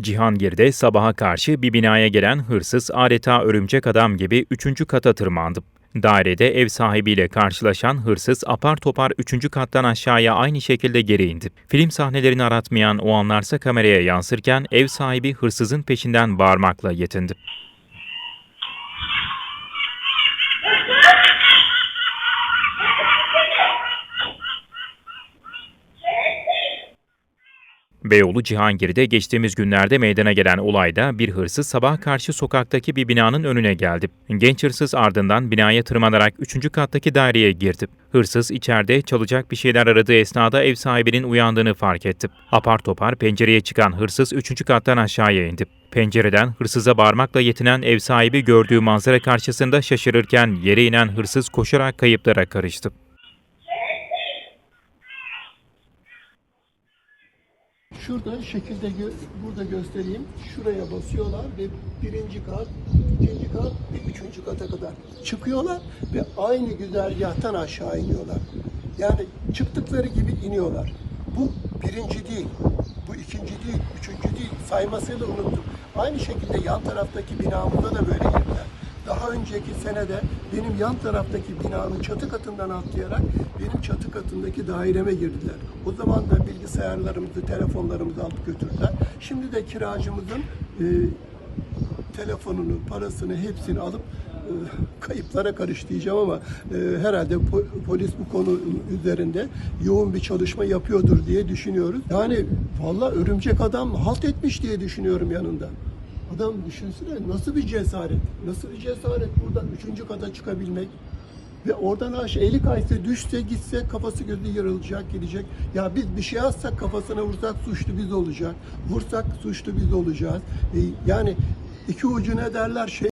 Cihangir'de sabaha karşı bir binaya gelen hırsız adeta örümcek adam gibi üçüncü kata tırmandı. Dairede ev sahibiyle karşılaşan hırsız apar topar üçüncü kattan aşağıya aynı şekilde geri indi. Film sahnelerini aratmayan o anlarsa kameraya yansırken ev sahibi hırsızın peşinden bağırmakla yetindi. Beyoğlu Cihangir'de geçtiğimiz günlerde meydana gelen olayda bir hırsız sabah karşı sokaktaki bir binanın önüne geldi. Genç hırsız ardından binaya tırmanarak 3. kattaki daireye girdi. Hırsız içeride çalacak bir şeyler aradığı esnada ev sahibinin uyandığını fark etti. Apar topar pencereye çıkan hırsız 3. kattan aşağıya indi. Pencereden hırsıza bağırmakla yetinen ev sahibi gördüğü manzara karşısında şaşırırken yere inen hırsız koşarak kayıplara karıştı. Şurada şekilde gö- burada göstereyim. Şuraya basıyorlar ve birinci kat, ikinci kat ve üçüncü kata kadar çıkıyorlar ve aynı güzergahtan aşağı iniyorlar. Yani çıktıkları gibi iniyorlar. Bu birinci değil, bu ikinci değil, üçüncü değil. Saymasıyla unuttum. Aynı şekilde yan taraftaki binamıza da böyle girdiler. Daha önceki senede benim yan taraftaki binanın çatı katından atlayarak benim çatı katındaki daireme girdiler. O zaman da bilgisayarlarımızı, telefonlarımızı alıp götürdüler. Şimdi de kiracımızın e, telefonunu, parasını hepsini alıp e, kayıplara karış ama e, herhalde po- polis bu konu üzerinde yoğun bir çalışma yapıyordur diye düşünüyoruz. Yani valla örümcek adam halt etmiş diye düşünüyorum yanında. Adam düşünsene nasıl bir cesaret, nasıl bir cesaret buradan üçüncü kata çıkabilmek ve oradan aşağı eli kaysa düşse gitse kafası gözü yarılacak gidecek. Ya biz bir şey yazsak kafasına vursak suçlu biz olacak. Vursak suçlu biz olacağız. E, yani iki ucu ne derler şey